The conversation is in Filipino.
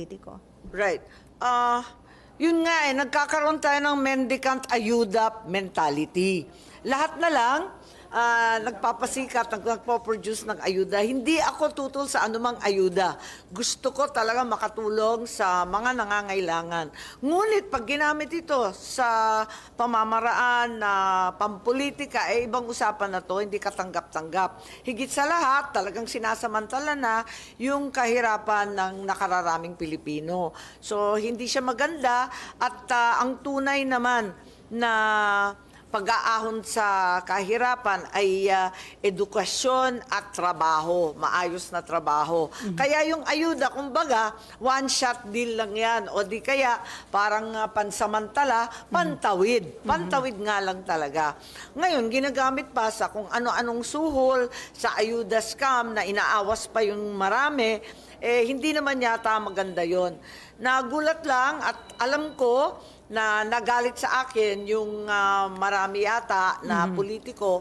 politiko. Right. Ah, yun nga eh, nagkakaroon tayo ng mendicant ayuda mentality. Lahat na lang, ah, nagpapasikat, nag- nagpo-produce ng ayuda. Hindi ako tutol sa anumang ayuda. Gusto ko talaga makatulong sa mga nangangailangan. Ngunit pag ginamit ito sa pamamaraan na pampolitika, eh ibang usapan na to, hindi katanggap-tanggap. Higit sa lahat, talagang sinasamantala na yung kahirapan ng nakararaming Pilipino. So, hindi siya maganda at ah, ang tunay naman na pag-aahon sa kahirapan ay ah, edukasyon at trabaho, maayos na trabaho. Kaya yung ayuda, kumbaga, one-shot deal lang yan. O di kaya, parang ah, pansamantala, pantawid. Pantawid nga lang talaga. Ngayon, ginagamit pa sa kung ano-anong suhol, sa ayuda scam na inaawas pa yung marami, eh, hindi naman yata maganda yon. Nagulat lang at alam ko na nagalit sa akin yung ah, marami yata na politiko